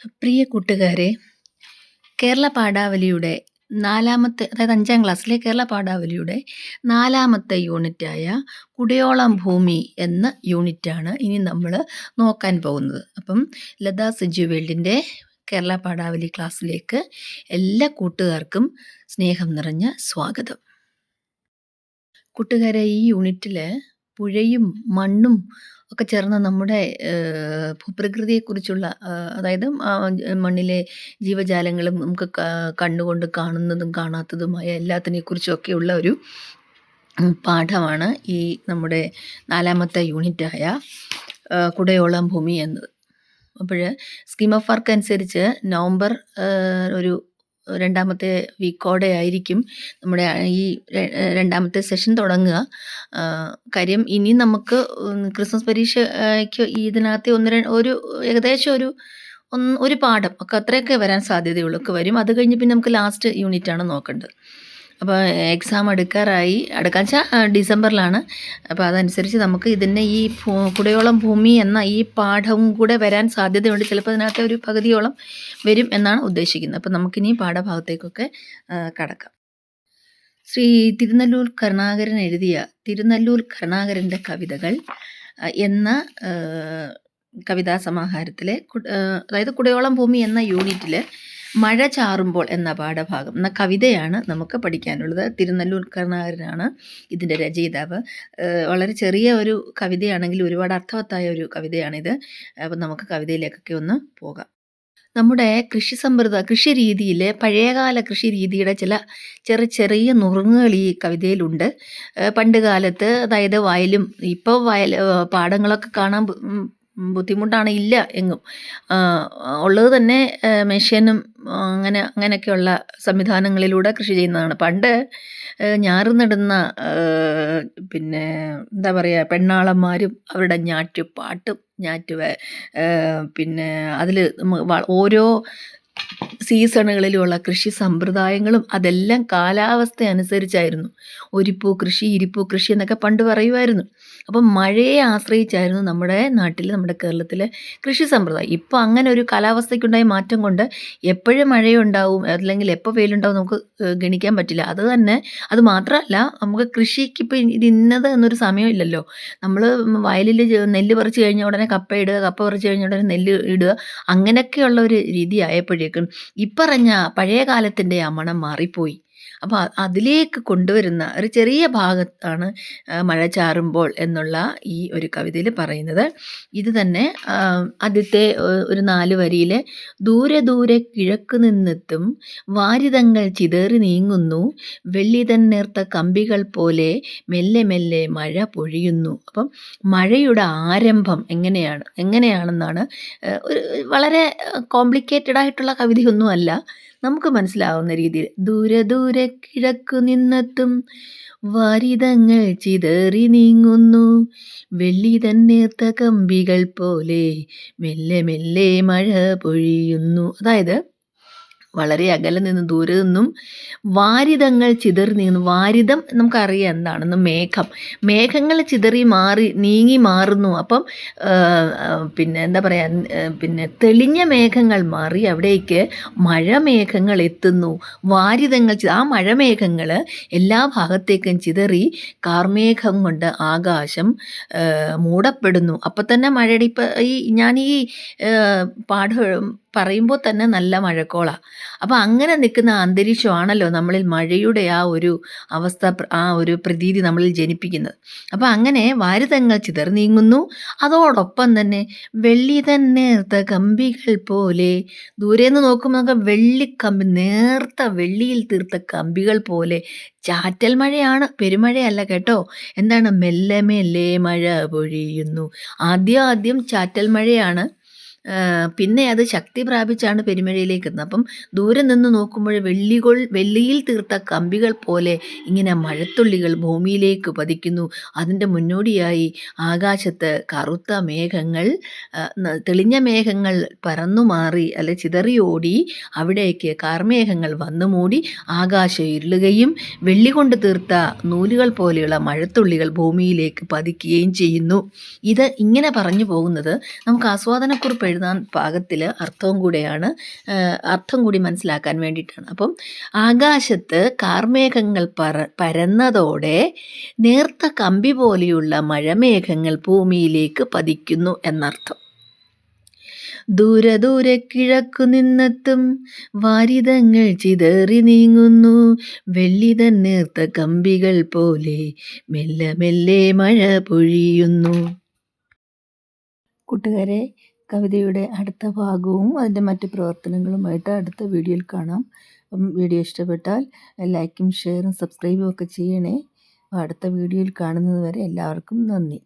പ്രിയ കൂട്ടുകാരെ കേരള പാഠാവലിയുടെ നാലാമത്തെ അതായത് അഞ്ചാം ക്ലാസ്സിലെ കേരള പാഠാവലിയുടെ നാലാമത്തെ യൂണിറ്റായ കുടയോളം ഭൂമി എന്ന യൂണിറ്റാണ് ഇനി നമ്മൾ നോക്കാൻ പോകുന്നത്. അപ്പം ലതാ സിജു വേൾഡിന്റെ കേരള പാഠാവലി ക്ലാസ്സിലേക്ക് എല്ലാ കൂട്ടുകാർക്കും സ്നേഹം നിറഞ്ഞ സ്വാഗതം. കൂട്ടുകാരെ ഈ യൂണിറ്റിൽ പുഴയും മണ്ണും ഒക്കെ ചേർന്ന നമ്മുടെ ഭൂപ്രകൃതിയെക്കുറിച്ചുള്ള അതായത് മണ്ണിലെ ജീവജാലങ്ങളും നമുക്ക് കണ്ണുകൊണ്ട് കാണുന്നതും കാണാത്തതുമായ എല്ലാത്തിനെക്കുറിച്ചൊക്കെയുള്ള ഒരു പാഠമാണ് ഈ നമ്മുടെ നാലാമത്തെ യൂണിറ്റായ കുടയോളം ഭൂമി എന്നത്. അപ്പോൾ സ്കീം ഓഫ് വർക്ക് അനുസരിച്ച് നവംബർ ഒരു രണ്ടാമത്തെ വീക്കോടെ ആയിരിക്കും നമ്മുടെ ഈ രണ്ടാമത്തെ സെഷൻ തുടങ്ങുക. കാര്യം ഇനി നമുക്ക് ക്രിസ്മസ് പരീക്ഷയ്ക്ക് ഇതിനകത്ത് ഒന്ന് ഒരു ഏകദേശം ഒരു ഒന്ന് ഒരു പാഠം ഒക്കെ അത്രയൊക്കെ വരാൻ സാധ്യതയുള്ളൂ ഒക്കെ വരും. അത് കഴിഞ്ഞ് പിന്നെ നമുക്ക് ലാസ്റ്റ് യൂണിറ്റ് ആണ് നോക്കേണ്ടത്. അപ്പോൾ എക്സാം അടുക്കാറായി അടുക്കാൻ വെച്ചാൽ ഡിസംബറിലാണ്. അപ്പോൾ അതനുസരിച്ച് നമുക്ക് ഇതിന്റെ ഈ കുടയോളം ഭൂമി എന്ന ഈ പാഠവും കൂടെ വരാൻ സാധ്യതയുണ്ട്. ചിലപ്പോൾ അതിനകത്ത് ഒരു പകുതിയോളം വരും എന്നാണ് ഉദ്ദേശിക്കുന്നത്. അപ്പോൾ നമുക്കിനി പാഠഭാഗത്തേക്കൊക്കെ കടക്കാം. ശ്രീ തിരുനല്ലൂർ കരുണാകരൻ എഴുതിയ തിരുനല്ലൂർ കരുണാകരന്റെ കവിതകൾ എന്ന കവിതാ സമാഹാരത്തിലെ അതായത് കുടയോളം ഭൂമി എന്ന യൂണിറ്റിൽ മഴ ചാറുമ്പോൾ എന്ന പാഠഭാഗം എന്ന കവിതയാണ് നമുക്ക് പഠിക്കാനുള്ളത്. തിരുനെല്ലൂർ കരുണാകരനാണ് ഇതിന്റെ രചയിതാവ്. വളരെ ചെറിയ ഒരു കവിതയാണെങ്കിലും ഒരുപാട് അർത്ഥവത്തായ ഒരു കവിതയാണിത്. അപ്പം നമുക്ക് കവിതയിലേക്കൊക്കെ ഒന്ന് പോകാം. നമ്മുടെ കൃഷി സമ്പ്രദ കൃഷി രീതിയിലെ പഴയകാല കൃഷി രീതിയുടെ ചില ചെറിയ ചെറിയ നുറുങ്ങുകൾ ഈ കവിതയിലുണ്ട്. പണ്ട് കാലത്ത് അതായത് വയലും ഇപ്പോൾ വയൽ പാടങ്ങളൊക്കെ കാണാൻ ബുദ്ധിമുട്ടാണ് ഇല്ല എങ്ങും. ഉള്ളത് തന്നെ മെഷീനും അങ്ങനെ അങ്ങനെയൊക്കെയുള്ള സംവിധാനങ്ങളിലൂടെ കൃഷി ചെയ്യുന്നതാണ്. പണ്ട് ഞാറ് നടുന്ന പിന്നെ എന്താ പറയുക പെണ്ണാളന്മാരും അവരുടെ ഞാറ്റുപാട്ടും ഞാറ്റുവ പിന്നെ അതിൽ ഓരോ സീസണുകളിലുമുള്ള കൃഷി സമ്പ്രദായങ്ങളും അതെല്ലാം കാലാവസ്ഥ അനുസരിച്ചായിരുന്നു ഒരിപ്പൂ കൃഷി ഇരിപ്പൂ കൃഷി എന്നൊക്കെ പണ്ട് പറയുമായിരുന്നു. അപ്പം മഴയെ ആശ്രയിച്ചായിരുന്നു നമ്മുടെ നാട്ടിൽ നമ്മുടെ കേരളത്തിലെ കൃഷി സമ്പ്രദായം. ഇപ്പോൾ അങ്ങനെ ഒരു കാലാവസ്ഥയ്ക്കുണ്ടായ മാറ്റം കൊണ്ട് എപ്പോഴും മഴയുണ്ടാവും അല്ലെങ്കിൽ എപ്പോൾ വെയിലുണ്ടാവും നമുക്ക് ഗണിക്കാൻ പറ്റില്ല. അത് തന്നെ അത് മാത്രമല്ല നമുക്ക് കൃഷിക്ക് ഇപ്പോൾ ഇത് ഇന്നത് എന്നൊരു സമയമില്ലല്ലോ നമ്മൾ വയലിൽ നെല്ല് പറിച്ച് കഴിഞ്ഞ ഉടനെ കപ്പ ഇടുക കപ്പ പറിച്ച് കഴിഞ്ഞ ഉടനെ നെല്ല് ഇടുക അങ്ങനെയൊക്കെയുള്ള ഒരു രീതി ആയപ്പോഴേക്കും ഇപ്പറഞ്ഞ പഴയ കാലത്തിന്റെ ആ മണം മാറിപ്പോയി. അപ്പോൾ അതിലേക്ക് കൊണ്ടുവരുന്ന ഒരു ചെറിയ ഭാഗത്താണ് മഴ ചാറുമ്പോൾ എന്നുള്ള ഈ ഒരു കവിതയിൽ പറയുന്നത്. ഇത് തന്നെ ആദ്യത്തെ ഒരു നാല് വരിയിലെ ദൂരെ ദൂരെ കിഴക്ക് നിന്നെത്തും വാരിതങ്ങൾ ചിതറി നീങ്ങുന്നു വെള്ളി നേർത്ത കമ്പികൾ പോലെ മെല്ലെ മെല്ലെ മഴ പൊഴിയുന്നു. അപ്പം മഴയുടെ ആരംഭം എങ്ങനെയാണ് എങ്ങനെയാണെന്നാണ് ഒരു വളരെ കോംപ്ലിക്കേറ്റഡ് ആയിട്ടുള്ള കവിതയൊന്നുമല്ല. നമുക്ക് മനസ്സിലാവുന്ന രീതിയിൽ ദൂരെ ദൂരെ കിഴക്കു നിന്നെത്തും. വാരിതങ്ങൾ ചിതറി നീങ്ങുന്നു. വെള്ളി തന്നേർത്ത കമ്പികൾ പോലെ മെല്ലെ മെല്ലെ മഴ പൊഴിയുന്നു. അതായത് വളരെ അകലെ നിന്ന് ദൂരെ നിന്നും വാരിതങ്ങൾ ചിതറി നീങ്ങുന്നു വാരിതം നമുക്കറിയാം എന്താണെന്ന് മേഘം. മേഘങ്ങൾ ചിതറി മാറി നീങ്ങി മാറുന്നു. അപ്പം പിന്നെ എന്താ പറയുക പിന്നെ തെളിഞ്ഞ മേഘങ്ങൾ മാറി അവിടേക്ക് മഴമേഘങ്ങൾ എത്തുന്നു. വാരിതങ്ങൾ ആ മഴമേഘങ്ങൾ എല്ലാ ഭാഗത്തേക്കും ചിതറി കാർമേഘം കൊണ്ട് ആകാശം മൂടപ്പെടുന്നു. അപ്പം തന്നെ മഴയുടെ ഇപ്പം ഈ ഞാൻ ഈ പാഠം പറയുമ്പോൾ തന്നെ നല്ല മഴക്കോളാണ് അപ്പോൾ അങ്ങനെ നിൽക്കുന്ന അന്തരീക്ഷമാണല്ലോ നമ്മളിൽ മഴയുടെ ആ ഒരു അവസ്ഥ ആ ഒരു പ്രതീതി നമ്മളിൽ ജനിപ്പിക്കുന്നത്. അപ്പോൾ അങ്ങനെ വാരിതങ്ങൾ ചിതർ നീങ്ങുന്നു അതോടൊപ്പം തന്നെ വെള്ളി തന്നേർത്ത കമ്പികൾ പോലെ ദൂരെ നിന്ന് നോക്കുമ്പോൾ നമുക്ക് വെള്ളിക്കമ്പി നേർത്ത വെള്ളിയിൽ തീർത്ത കമ്പികൾ പോലെ. ചാറ്റൽ മഴയാണ് പെരുമഴയല്ല കേട്ടോ. എന്താണ്? മെല്ലെ മെല്ലെ മഴ പൊഴിയുന്നു. ആദ്യം ആദ്യം ചാറ്റൽ മഴയാണ് പിന്നെ അത് ശക്തി പ്രാപിച്ചാണ് പെരുമഴയിലേക്ക് എത്തുന്നത്. അപ്പം ദൂരെ നിന്ന് നോക്കുമ്പോൾ വെള്ളികൾ വെള്ളിയിൽ തീർത്ത കമ്പികൾ പോലെ ഇങ്ങനെ മഴത്തുള്ളികൾ ഭൂമിയിലേക്ക് പതിക്കുന്നു. അതിന്റെ മുന്നോടിയായി ആകാശത്ത് കറുത്ത മേഘങ്ങൾ തെളിഞ്ഞ മേഘങ്ങൾ പറന്നു മാറി അല്ലെ ചിതറിയോടി അവിടേക്ക് കാർമേഘങ്ങൾ വന്നു മൂടി ആകാശം ഇരുളുകയും വെള്ളി കൊണ്ട് തീർത്ത നൂലുകൾ പോലെയുള്ള മഴത്തുള്ളികൾ ഭൂമിയിലേക്ക് പതിക്കുകയും ചെയ്യുന്നു. ഇത് ഇങ്ങനെ പറഞ്ഞു പോകുന്നത് നമുക്ക് ആസ്വാദനക്കുറിപ്പ് എഴുതാൻ പാകത്തിൽ അർത്ഥവും കൂടെയാണ് അർത്ഥം കൂടി മനസ്സിലാക്കാൻ വേണ്ടിയിട്ടാണ്. അപ്പം ആകാശത്ത് കാർമേഘങ്ങൾ പറ പരന്നതോടെ നേർത്ത കമ്പി പോലെയുള്ള മഴമേഘങ്ങൾ ഭൂമിയിലേക്ക് പതിക്കുന്നു എന്നർത്ഥം. ദൂരെ ദൂരെ കിഴക്കു നിന്നെത്തും വാരിതങ്ങൾ ചിതറി നീങ്ങുന്നു വെള്ളിതൻ നേർത്ത കമ്പികൾ പോലെ മെല്ലെ മെല്ലെ മഴ പൊഴിയുന്നു. കൂട്ടുകാരെ കവിതയുടെ അടുത്ത ഭാഗവും അതിന്റെ മറ്റ് പ്രവർത്തനങ്ങളുമായിട്ട് അടുത്ത വീഡിയോയിൽ കാണാം. അപ്പം വീഡിയോ ഇഷ്ടപ്പെട്ടാൽ ലൈക്കും ഷെയറും സബ്സ്ക്രൈബും ഒക്കെ ചെയ്യണേ. അടുത്ത വീഡിയോയിൽ കാണുന്നതുവരെ എല്ലാവർക്കും നന്ദി.